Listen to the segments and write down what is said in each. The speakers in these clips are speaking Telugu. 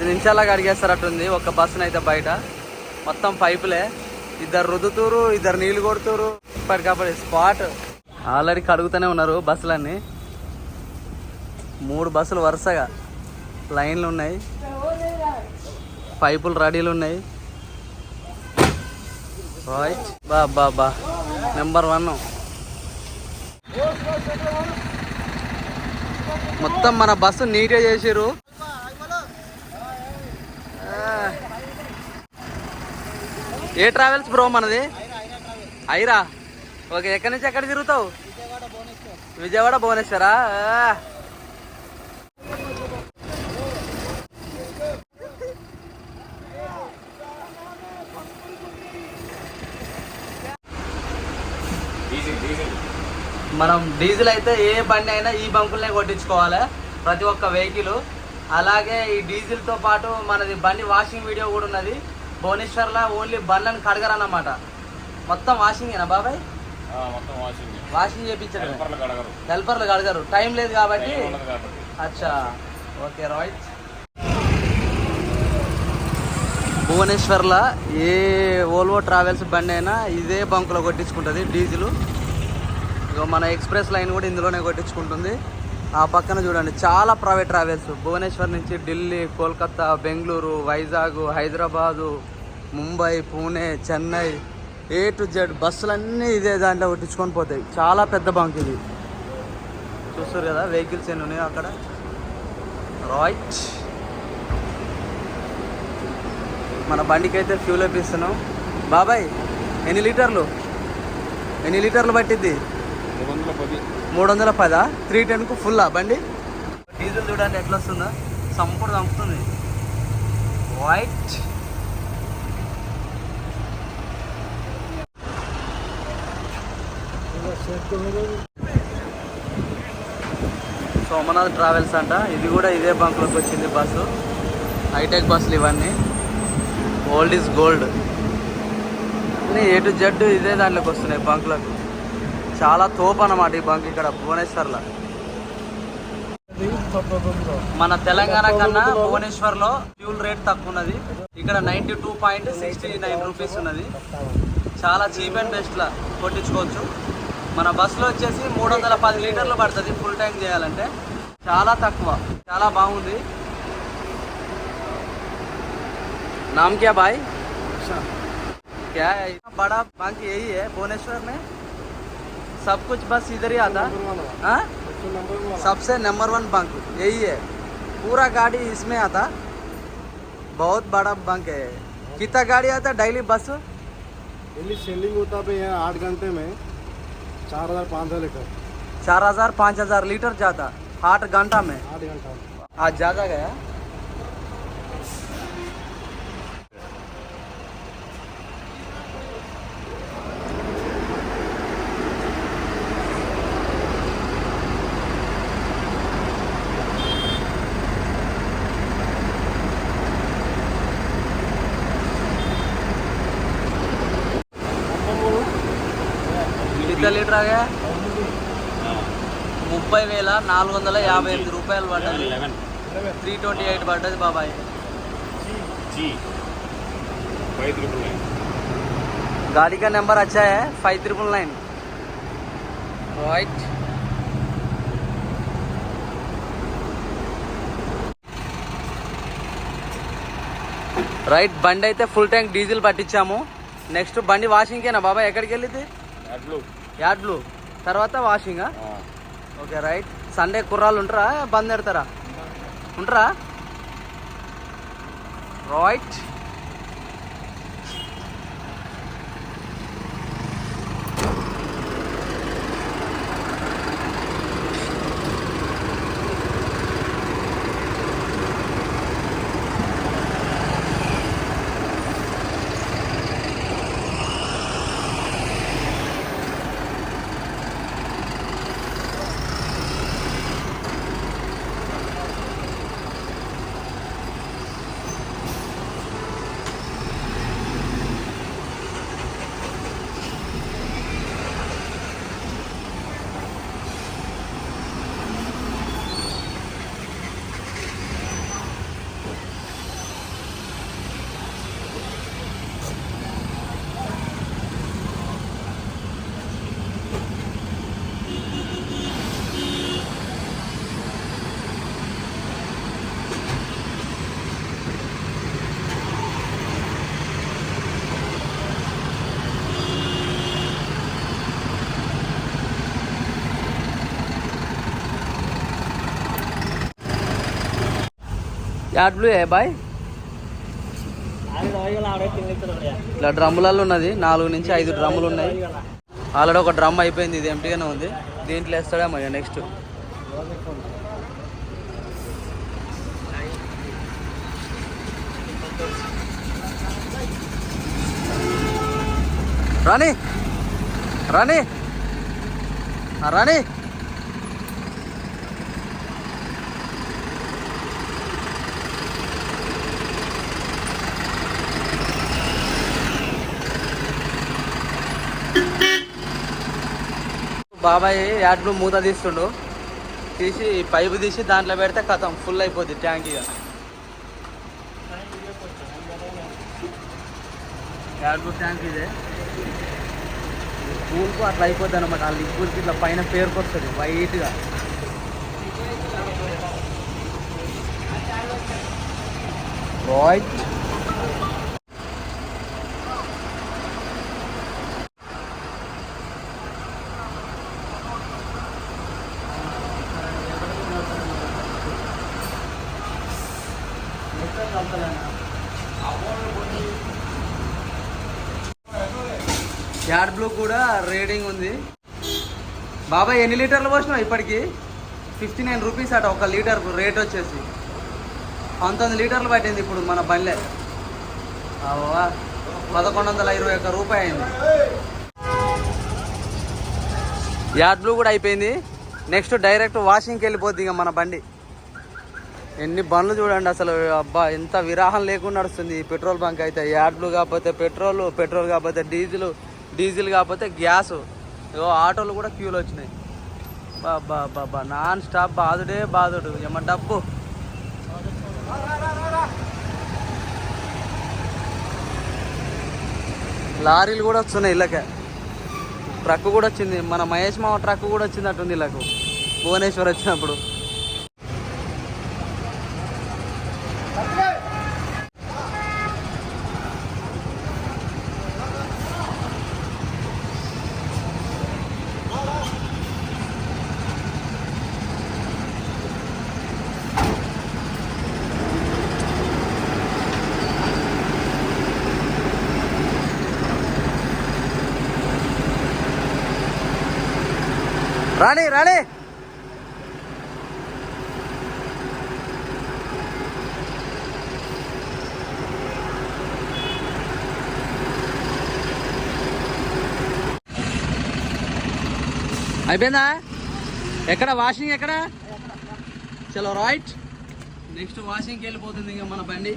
పది నిమిషాలకు అడిగేస్తారట్టుంది ఒక బస్సును అయితే బయట. మొత్తం పైపులే. ఇద్దరు రుద్దుతూరు ఇద్దరు నీళ్ళు కొడుతురు. ఇప్పటికప్పుడు స్పాట్. ఆల్రెడీ కడుగుతూనే ఉన్నారు బస్సులన్నీ. మూడు బస్సులు వరుసగా. లైన్లు ఉన్నాయి. పైపులు రెడీలు ఉన్నాయి. బా బా బా. నెంబర్ వన్ మొత్తం మన బస్సు నీట్గా చేసారు ఏ ట్రావెల్స్ బ్రో మనది? ఐరా? ఓకే ఎక్కడి నుంచి ఎక్కడ తిరుగుతావు? విజయవాడ భువనేశ్వరా? మనం డీజిల్ అయితే ఏ బండి అయినా ఈ బంకులనే కొట్టించుకోవాలి. ప్రతి ఒక్క వెహికల్. అలాగే ఈ డీజిల్తో పాటు మనది బండి వాషింగ్ వీడియో కూడా ఉన్నది. భువనేశ్వర్లో ఓన్లీ బండ్లను కడగరన్నమాట. మొత్తం వాషింగేనా బాబాయ్? వాషింగ్ చేయించడం హెల్పర్లు కడగరు. హెల్పర్లు కడగరు. టైం లేదు కాబట్టి. అచ్చా. ఓకే రైట్ భువనేశ్వర్లో ఏ ఓల్వో ట్రావెల్స్ బండి అయినా ఇదే బంకులో కొట్టించుకుంటుంది డీజిల్. ఇగో మన ఎక్స్ప్రెస్ లైన్ కూడా ఇందులోనే కొట్టించుకుంటుంది. ఆ పక్కన చూడండి చాలా ప్రైవేట్ ట్రావెల్స్ భువనేశ్వర్ నుంచి Delhi Kolkata Bengaluru Vizag Hyderabad Mumbai Pune Chennai A to Z బస్సులన్నీ ఇదే దాంట్లో కొట్టించుకొని పోతాయి. చాలా పెద్ద బంక్ ఇది. చూస్తారు కదా వెహికల్స్ ఎన్ని ఉన్నాయో అక్కడ? రైట్ మన బండికి అయితే ఫ్యూల్ వేపిస్తున్నాం. బాబాయ్ ఎన్ని లీటర్లు? ఎన్ని లీటర్లు పట్టిద్ది? మూడు వందల పది. త్రీ టెన్కు ఫుల్లా బండి? డీజిల్ చూడండి ఎట్లా వస్తుందో సంపూర్ణ చంపుతుంది వైట్ సోమనాథ్ ట్రావెల్స్ అంట. ఇది కూడా ఇదే బంక్లోకి వచ్చింది బస్సు. హైటెక్ బస్సులు ఇవన్నీ. Old is gold A to Z ఇదే దాంట్లోకి వస్తున్నాయి బంక్లకు. చాలా తోపు అనమాట ఈ బంక్ ఇక్కడ భువనేశ్వర్లో. మన తెలంగాణ కన్నా భువనేశ్వర్లో ఫ్యూల్ రేట్ తక్కువ ఉన్నది ఇక్కడ ninety two point sixty nine rupees ఉన్నది. చాలా చీప్ అండ్ బెస్ట్ లా కొట్టించుకోవచ్చు. మన బస్సులో వచ్చేసి మూడు వందల పది లీటర్లు పడుతుంది ఫుల్ ట్యాంక్ చేయాలంటే. చాలా తక్కువ చాలా బాగుంది. నామ్ క్యా బాయ్ బడా బంక్ ఏ భువనేశ్వర్ सब कुछ बस इधर ही आता। हाँ? सबसे नंबर वन बंक यही है। पूरा गाड़ी इसमें आता। बहुत बड़ा बंक है। कितना गाड़ी आता डेली बस? डेली सेलिंग होता है यहाँ आठ घंटे में चार हज़ार पाँच हज़ार लीटर। चार हज़ार पाँच हज़ार लीटर जाता। आठ घंटा में। आठ घंटा। आज ज़्यादा गया। कितना लीटर आ गया ముప్పై వేల నాలుగు వందల యాభై ఎనిమిది రూపాయలు పడ్డది లెవెన్ త్రీ ట్వంటీ ఎయిట్ పడ్డది బాబాయ్ జీ ఫైవ్ త్రిపుల్ నైన్ गाड़ी का नंबर अच्छा है five triple nine right right బండి అయితే ఫుల్ ట్యాంక్ డీజిల్ పట్టించాము నెక్స్ట్ బండి వాషింగ్కేనా బాబాయ్ ఎక్కడికి వెళ్ళింది అట్లు యాడ్ బ్లూ. తర్వాత వాషింగా? Okay right. సండే కుర్రాళ్ళు ఉంటారా? బంద్ పెడతారా? ఉంటారా? రైట్. యాడ్ బ్లూ ఏ బాయ్ ఇట్లా డ్రమ్ములలో ఉన్నది. నాలుగు నుంచి ఐదు డ్రమ్ములు ఉన్నాయి. ఆల్రెడీ ఒక డ్రమ్ అయిపోయింది. ఇది ఎంటీగానే ఉంది. దీంట్లో వేస్తాడేమో నెక్స్ట్ రాణి! రాణి! రాణి! బాబాయ్ యాడ్లు మూత తీస్తుండు. తీసి పైపు తీసి దాంట్లో పెడితే కథం ఫుల్ అయిపోద్ది ట్యాంక్ ఇక. యాడ్లు ట్యాంక్ ఇదే. కూల్కు అట్లా అయిపోద్ది అనమాట ఆ లిక్విడ్కి ఇట్లా పైన పేరుకొస్తుంది వైట్గా. వైట్ యాడ్ బ్లూ కూడా రేటింగ్ ఉంది. బాబాయ్ ఎన్ని లీటర్లు పోసినావు ఇప్పటికి? ఫిఫ్టీ నైన్ రూపీస్ అట ఒక లీటర్ రేట్ వచ్చేసి. పంతొమ్మిది లీటర్లు పట్టింది ఇప్పుడు మన బండ్లే. అవా పదకొండు వందల ఇరవై ఒక్క రూపాయి అయింది. యాడ్ బ్లూ కూడా అయిపోయింది. నెక్స్ట్ డైరెక్ట్ వాషింగ్కి వెళ్ళిపోద్ది ఇక మన బండి. ఎన్ని బండ్లు చూడండి అసలు అబ్బా ఎంత విరాహం లేకుండా నడుస్తుంది పెట్రోల్ బంక్ అయితే. యాడ్ బ్లూ కాకపోతే పెట్రోల్ పెట్రోల్ కాకపోతే డీజిల్. డీజిల్ కాకపోతే గ్యాస్. ఇగో ఆటోలు కూడా క్యూలు వచ్చినాయి. బాబా బాబా నాన్ స్టాప్ బాదుడే బాదుడు. ఏమ డబ్బు? లారీలు కూడా వస్తున్నాయి ఇళ్ళకే. ట్రక్ కూడా వచ్చింది. మన మహేష్ మామ ట్రక్ కూడా వచ్చింది అటుంది ఇళ్ళకు. భువనేశ్వర్ వచ్చినప్పుడు. రాణి రాణి! అయిపోయిందా? ఎక్కడ? వాషింగ్ ఎక్కడ? చలో రైట్ నెక్స్ట్ వాషింగ్కి వెళ్ళిపోతుంది ఇక మన బండి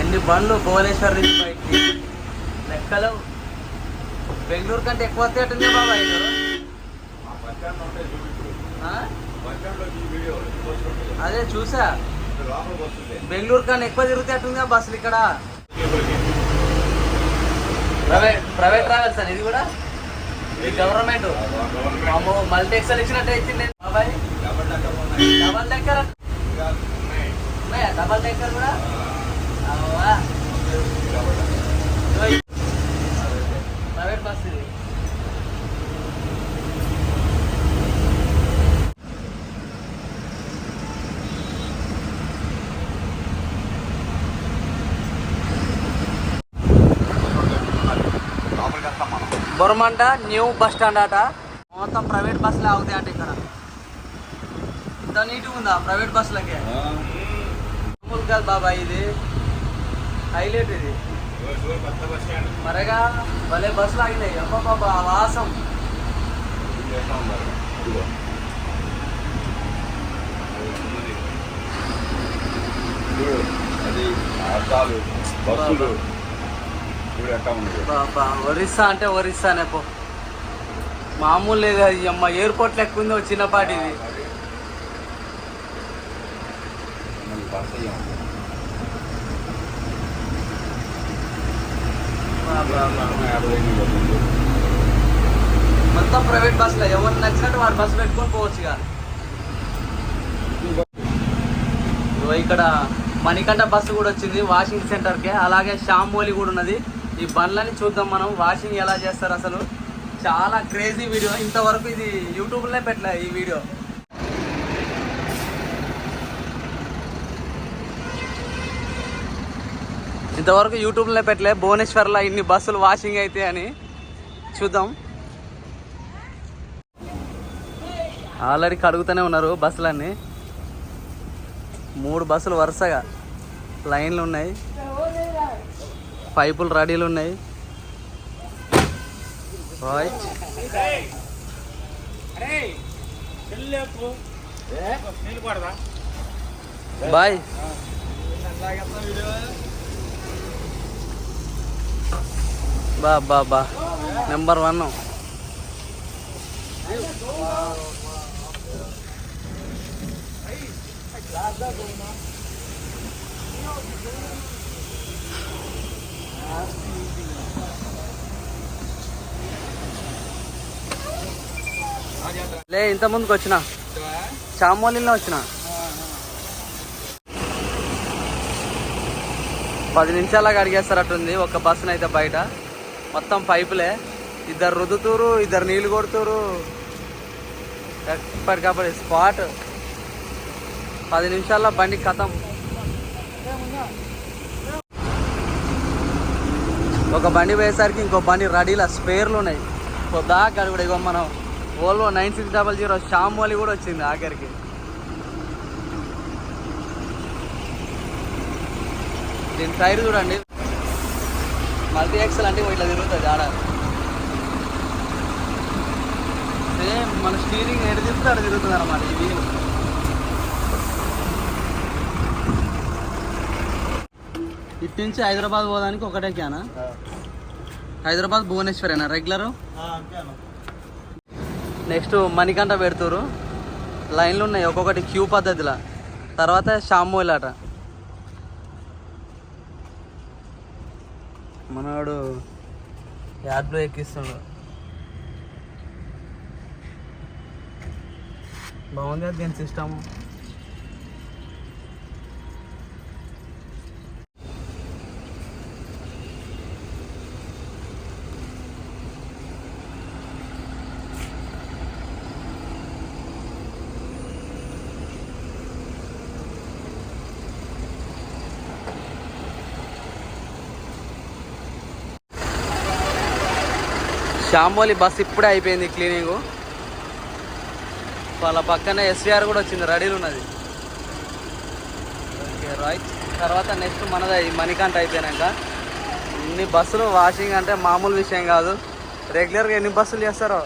ఎన్ని బండ్లు భువనేశ్వర్ నుంచి బయటికి లెక్కలు. బెంగళూరు కంటే ఎక్కువ వస్తేటుంది బాబా? అదే చూసా. బెంగళూరు కన్నా ఎక్కువ తిరుగుతేటుందిగా బస్సులు ఇక్కడ. ప్రైవేట్ ప్రైవేట్ ట్రావెల్స్ అని ఇది కూడా? గవర్నమెంట్. మల్టీ ఎక్సల్ ఇచ్చినట్టు ఇచ్చింది బాబాయ్. డబల్ డెక్కర్ ఉన్నాయా. డబల్ డెక్కర్ కూడా? బొరమంట న్యూ బస్ స్టాండ్ అట. మొత్తం ప్రైవేట్ బస్సులు ఆగుతాయి అంట ఇక్కడ. ఇంత నీట్గా ఉందా ప్రైవేట్ బస్సులకే? మామూలు కాదు బాబా ఇది. హైలైట్ ఇది. మరగా భలే బస్సులు ఆగినాయి. అబ్బా ఆ వాసం. అది అర్థాలు బస్సులు ఒరిస్సా అంటే ఒరిస్సానే పో. మామూలు లేదు అమ్మ ఎయిర్పోర్ట్ లెక్క ఉంది చిన్నపాటి ఇది మనకి బస్సు అయ్యాం బాబా, బాబా. యాభై ఐదు పోతుంది మొత్తం ప్రైవేట్ బస్సులో. ఎవరు నచ్చినట్టు వాడు బస్సు పెట్టుకొని పోవచ్చు ఇక. ఇక్కడ మణికంఠ బస్సు కూడా వచ్చింది వాషింగ్ సెంటర్కి. అలాగే షాంబోలి కూడా ఉన్నది. ఈ బండ్లని చూద్దాం మనం. వాషింగ్ ఎలా చేస్తారు అసలు? చాలా క్రేజీ వీడియో. ఇంతవరకు ఇది యూట్యూబ్లోనే పెట్టలే ఈ వీడియో. ఇంతవరకు యూట్యూబ్లో పెట్టలే. భువనేశ్వర్లో ఇన్ని బస్సులు వాషింగ్ అయితే అని చూద్దాం. ఆల్రెడీ కడుగుతూనే ఉన్నారు బస్సులన్నీ. మూడు బస్సులు వరుసగా లైన్లు ఉన్నాయి. పైపులు రెడీలు ఉన్నాయి. రైట్ బాయ్ బా బా బా. నెంబర్ వన్ లే ఇంత ముందుకు వచ్చిన. చామోలిలో వచ్చిన. పది నిమిషాలకు అడిగేస్తారట్టుంది. ఒక బస్సును అయితే బయట. మొత్తం పైపులే. ఇద్దరు రుదుతూరు ఇద్దరు నీళ్ళు కొడుతురు. ఎప్పటికప్పుడు స్పాట్. పది నిమిషాల్లో బండి కథం. ఒక బండి పోయేసరికి ఇంకో బండి రెడీలో స్పేర్లు ఉన్నాయి. దాకా కూడా ఇగో మనం Volvo nine six double zero Shyamoli కూడా వచ్చింది ఆఖరికి. దీని టైర్ చూడండి. మల్టీ ఎక్సెల్ అంటే ఇట్లా తిరుగుతుంది ఆడ. సేమ్ మన స్టీరింగ్ ఎటు తిప్పుతే అక్కడ తిరుగుతుంది అనమాట ఈ వీల్ ఇటు నుంచి హైదరాబాద్ పోవడానికి ఒకటే క్యానా? హైదరాబాద్ భువనేశ్వరేనా? రెగ్యులరు నెక్స్ట్ మణికంఠ పెడుతురు లైన్లు ఉన్నాయి ఒక్కొక్కటి క్యూ పద్ధతిలో. తర్వాత షామోల్ మనవాడు యాడ్లో ఎక్కిస్తున్నాడు బాగుంది అది దీని సిస్టమ్. శాంబోలి బస్ ఇప్పుడే అయిపోయింది క్లీనింగ్. వాళ్ళ పక్కనే ఎస్విఆర్ కూడా వచ్చింది రెడీలు ఉన్నది. Okay right. తర్వాత నెక్స్ట్ మనది ఈ మణికంఠ అయిపోయాక ఇన్ని బస్సులు వాషింగ్ అంటే మామూలు విషయం కాదు. రెగ్యులర్గా ఎన్ని బస్సులు చేస్తారో?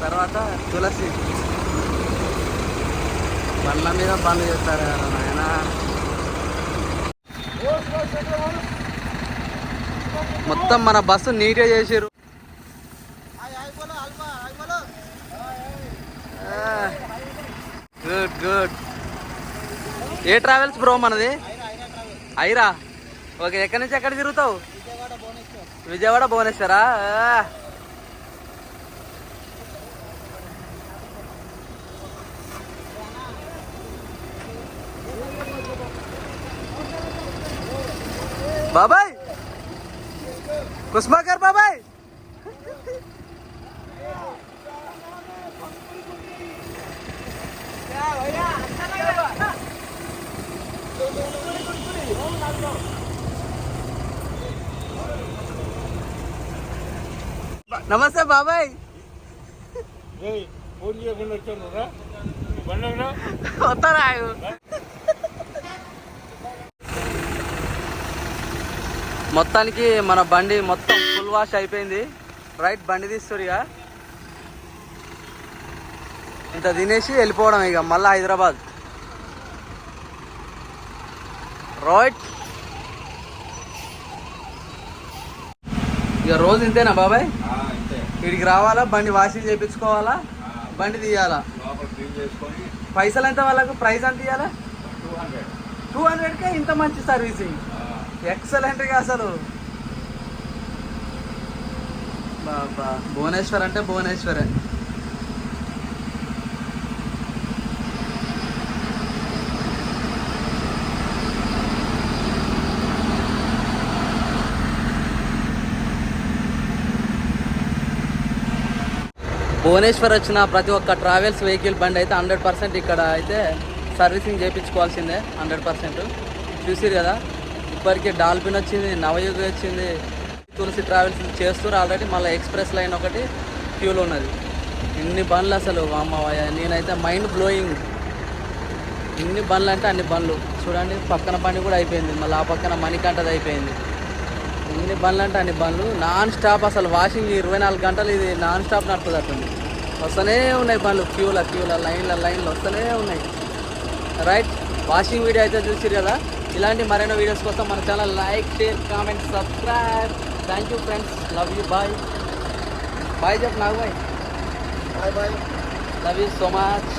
తర్వాత తులసి బండ్ల మీద బంద్ చేస్తారు కదా నాయన మొత్తం మన బస్సు నీట్గా చేసారు గుడ్ గుడ్. ఏ ట్రావెల్స్ బ్రో మనది? ఐరా? ఓకే ఎక్కడి నుంచి ఎక్కడ తిరుగుతావు? విజయవాడ భువనేశ్వరా? బాబాయ్! బాబాయ్ కుస్మాకర్ బాబాయ్ నమస్తే బాబాయ్ ఫోన్ చేయకుండా వచ్చాను బండి వస్తారా మొత్తానికి మన బండి మొత్తం ఫుల్ వాష్ అయిపోయింది. రైట్ బండి తీస్తారు ఇక. ఇంత తినేసి వెళ్ళిపోవడం ఇక మళ్ళీ హైదరాబాద్. రైట్ ఇక రోజు ఇంతేనా బాబాయ్? వీడికి రావాలా? బండి వాషింగ్ చేయించుకోవాలా? బండి తీయాలా? పైసలు ఎంత వాళ్ళకు? ప్రైస్ ఎంత ఇవ్వాలా టూ హండ్రెడ్. టూ హండ్రెడ్కే ఇంత మంచి సర్వీసింగ్. ఎక్సలెంట్గా అసలు. బాబా. భువనేశ్వర్ అంటే భువనేశ్వరే. భువనేశ్వర్ వచ్చిన ప్రతి ఒక్క ట్రావెల్స్ వెహికల్ బండి అయితే హండ్రెడ్ పర్సెంట్ ఇక్కడ అయితే సర్వీసింగ్ చేయించుకోవాల్సిందే హండ్రెడ్ పర్సెంట్. చూసిరు కదా? ఇప్పటికే డాల్ఫిన్ వచ్చింది నవయుగ వచ్చింది. తులసి ట్రావెల్స్ చేస్తారు ఆల్రెడీ మళ్ళీ ఎక్స్ప్రెస్ లైన్ ఒకటి క్యూలో ఉన్నది. ఇన్ని బండ్లు అసలు? అమ్మవయ్య నేనైతే మైండ్ బ్లోయింగ్ ఇన్ని బండ్లు అంటే అన్ని బండ్లు. చూడండి పక్కన పని కూడా అయిపోయింది. మళ్ళీ ఆ పక్కన మణికంటది అయిపోయింది. ఎన్ని బండ్లు అంటే అన్ని బండ్లు. నాన్ స్టాప్ అసలు వాషింగ్ ఇరవై నాలుగు గంటలు ఇది నాన్ స్టాప్ నడుతుంది అట్టుంది వస్తూనే ఉన్నాయి బండ్లు క్యూల క్యూల లైన్ల లైన్లు వస్తూనే ఉన్నాయి. రైట్ వాషింగ్ వీడియో అయితే చూసిరు కదా? ఇలాంటి మరెన్నో వీడియోస్ కోసం మన channel like share comment subscribe. Thank you friends love you bye bye చెప్పు నాకు bye bye bye love you so much